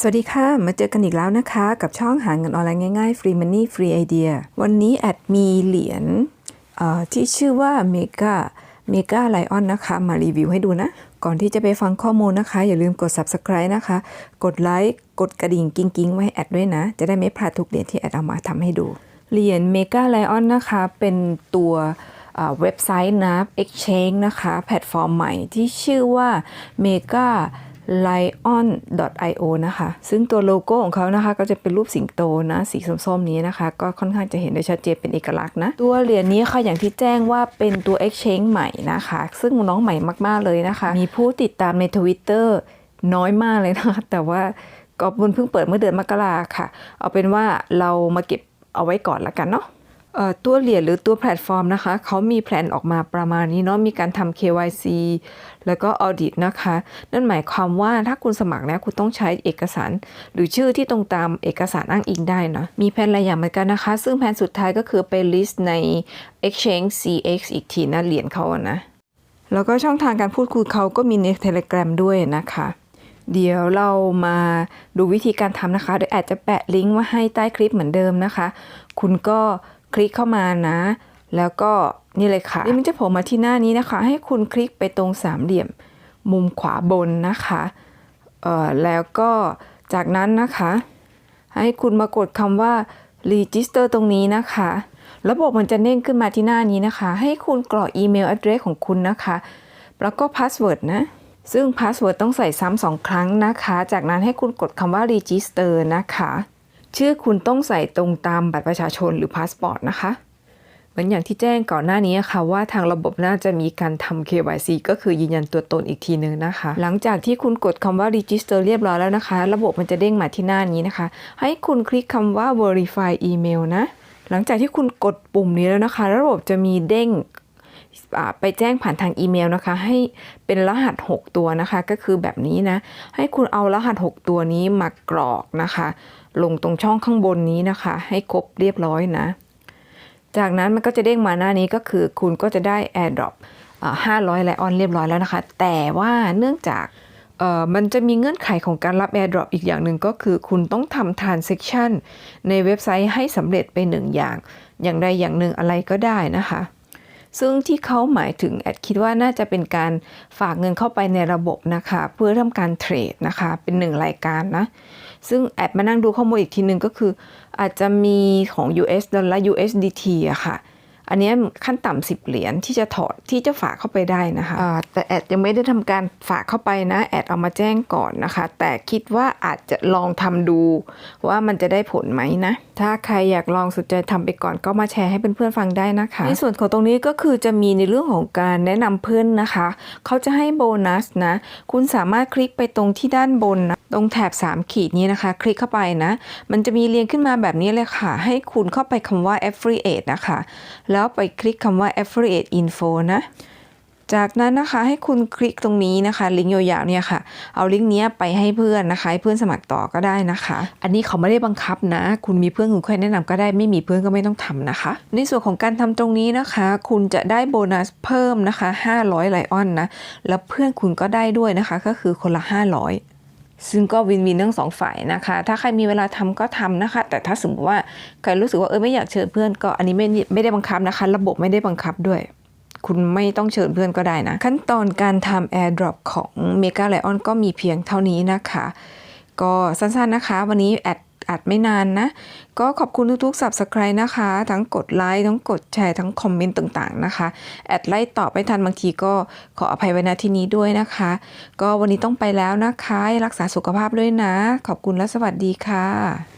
สวัสดีค่ะ มาเจอกันอีกแล้วนะคะ กับช่องหาเงินออนไลน์ง่ายๆ Free Money Free Idea วันนี้แอดมีเหรียญที่ชื่อว่า Mega Mega Lion นะคะ มารีวิวให้ดูนะ ก่อนที่จะไปฟังข้อมูลนะคะ อย่าลืมกด Subscribe นะคะ กดไลค์ กดกระดิ่งกิ้งๆ ไว้ให้แอดด้วยนะ จะได้ไม่พลาดทุกเหรียญที่แอดเอามาทำให้ดู เหรียญ Mega Lion นะคะ เป็นตัวเอ่อเว็บไซต์นะ Exchange นะคะ แพลตฟอร์มใหม่ที่ชื่อว่า Mega lion.io นะคะ ซึ่งตัวโลโก้ของเขานะคะ ก็จะเป็นรูปสิงโตนะ สีส้มๆนี้นะคะ ก็ค่อนข้างจะเห็นได้ชัดเจนเป็นเอกลักษณ์นะ ตัวเหรียญนี้ค่ะ อย่างที่แจ้งว่าเป็นตัว exchange ใหม่นะคะ ซึ่งน้องใหม่มากๆเลยนะคะ มีผู้ติดตามใน Twitter น้อยมากเลยนะคะ แต่ว่าก็บุญเพิ่งเปิดเมื่อเดือนมกราค่ะ เอาเป็นว่าเรามาเก็บเอาไว้ก่อนละกันเนาะ ตัวเหรียญหรือตัวแพลตฟอร์มนะคะ เขามีแผนออกมาประมาณนี้เนาะมีการทำ KYC แล้วก็ออดิตนะคะ นั่นหมายความว่าถ้าคุณสมัครแล้วคุณต้องใช้เอกสาร หรือชื่อที่ตรงตามเอกสารอ้างอิงได้นะมีแผนหลายอย่างเหมือนกันนะคะ ซึ่งแผนสุดท้ายก็คือไป list ใน exchange CX อีกทีนะเหรียญเขาอะนะ แล้วก็ช่องทางการพูดคุยเขาก็มีใน Telegram ด้วยนะคะเดี๋ยวเรามาดูวิธีการทำนะคะเดี๋ยวแอดจะแปะลิงก์ไว้ให้ใต้คลิปเหมือนเดิมนะคะ คุณก็ คลิกเข้ามานะ แล้วก็นี่เลยค่ะนี่มันจะโผล่มาที่หน้านี้นะคะ ให้คุณคลิกไปตรงสามเหลี่ยมมุมขวาบนนะคะเอ่อแล้วก็จากนั้นนะคะ ให้คุณมากดคำว่า register ตรงนี้นะคะ ระบบมันจะเด้งขึ้นมาที่หน้านี้นะคะ ให้คุณกรอกอีเมล address ของคุณนะคะ แล้วก็พาสเวิร์ดนะซึ่งพาสเวิร์ดต้องใส่ซ้ำสองครั้งนะคะ จากนั้นให้คุณกดคำว่า register นะคะ ชื่อคุณต้องใส่ตรงตามบัตรประชาชนหรือพาสปอร์ตนะคะเหมือนอย่างที่แจ้งก่อนหน้านี้ค่ะว่าทางระบบน่าจะมีการทำ KYC ก็คือยืนยันตัวตนอีกทีนึงนะคะ หลังจากที่คุณกดคำว่า register เรียบร้อยแล้วนะคะ ระบบมันจะเด้งมาที่หน้านี้นะคะ ให้คุณคลิกคำว่า verify email นะหลังจากที่คุณกดปุ่มนี้แล้วนะคะ ระบบจะมีเด้ง ไปแจ้งผ่านทางอีเมลนะคะ ให้เป็นรหัส 6 ตัวนะคะ ก็คือแบบนี้นะ ให้คุณเอารหัส 6 ตัวนี้มากรอกนะคะ ลงตรงช่องข้างบนนี้นะคะ ให้ครบเรียบร้อยนะ จากนั้นมันก็จะเด้งมาหน้านี้ก็คือคุณก็จะได้ AirDrop อ่า500ไลออนเรียบร้อยแล้วนะคะ แต่ว่าเนื่องจากมันจะมีเงื่อนไขของการรับ AirDrop อีกอย่างหนึ่งก็คือคุณต้องทำ transaction ในเว็บไซต์ให้สำเร็จไปหนึ่งอย่าง อย่างใดอย่างหนึ่งอะไรก็ได้นะคะ ซึ่งที่เขาหมายถึงแอดคิดว่าน่าจะเป็นการฝากเงินเข้าไปในระบบนะคะ เพื่อทำการเทรดนะคะ เป็นหนึ่งรายการนะ ซึ่งแอดมานั่งดูข้อมูลอีกทีหนึ่งก็คือ อาจจะมีของ US ดอลลาร์ USDT อะค่ะอันนี้ขั้นต่ำ10เหรียญที่จะถอดที่จะฝากเข้าไปได้นะคะแต่แอดยังไม่ได้ทำการฝากเข้าไปนะแอดเอามาแจ้งก่อนนะคะ แต่คิดว่าอาจจะลองทำดูว่ามันจะได้ผลไหมนะ ถ้าใครอยากลองสนใจทำไปก่อนก็มาแชร์ให้เพื่อนๆฟังได้นะคะ ในส่วนของตรงนี้ก็คือจะมีในเรื่องของการแนะนำเพื่อนนะคะ เขาจะให้โบนัสนะ คุณสามารถคลิกไปตรงที่ด้านบนนะตรงแถบ 3 ขีดนี้นะคะ คลิกเข้าไปนะ มันจะมีเรียงขึ้นมาแบบนี้เลยค่ะ ให้คุณเข้าไปคำว่า affiliate นะคะ แล้วไปคลิกคำว่า affiliate info นะ จากนั้นนะคะให้คุณคลิกตรงนี้นะคะลิงก์ยาวๆเนี่ยค่ะ เอาลิงก์นี้ไปให้เพื่อนนะคะให้เพื่อนสมัครต่อก็ได้นะคะ อันนี้เขาไม่ได้บังคับนะ คุณมีเพื่อนคุณค่อยแนะนำก็ได้ไม่มีเพื่อนก็ไม่ต้องทำนะคะ ในส่วนของการทำตรงนี้นะคะ คุณจะได้โบนัสเพิ่มนะคะ 500ไลออนนะแล้วเพื่อนคุณก็ได้ด้วยนะคะ ก็คือคนละ 500ซึ่งก็วินวินทั้งสองฝ่ายนะคะ ถ้าใครมีเวลาทำก็ทำนะคะ แต่ถ้าสมมติว่าใครรู้สึกว่าเออไม่อยากเชิญเพื่อนก็อันนี้ไม่ไม่ได้บังคับนะคะ ระบบไม่ได้บังคับด้วย คุณไม่ต้องเชิญเพื่อนก็ได้นะ ขั้นตอนการทำ AirDrop ของ Mega Lion ก็มีเพียงเท่านี้นะคะ ก็สั้นๆนะคะ วันนี้แอดอัดไม่นานนะ ก็ขอบคุณทุกๆ Subscribe นะคะ ทั้งกดไลค์ทั้งกดแชร์ทั้งคอมเมนต์ต่างๆนะคะ แอดไลค์ตอบไม่ทันบางทีก็ขออภัยไว้ณที่นี้ด้วยนะคะ ก็วันนี้ต้องไปแล้วนะคะ รักษาสุขภาพด้วยนะ ขอบคุณและสวัสดีค่ะ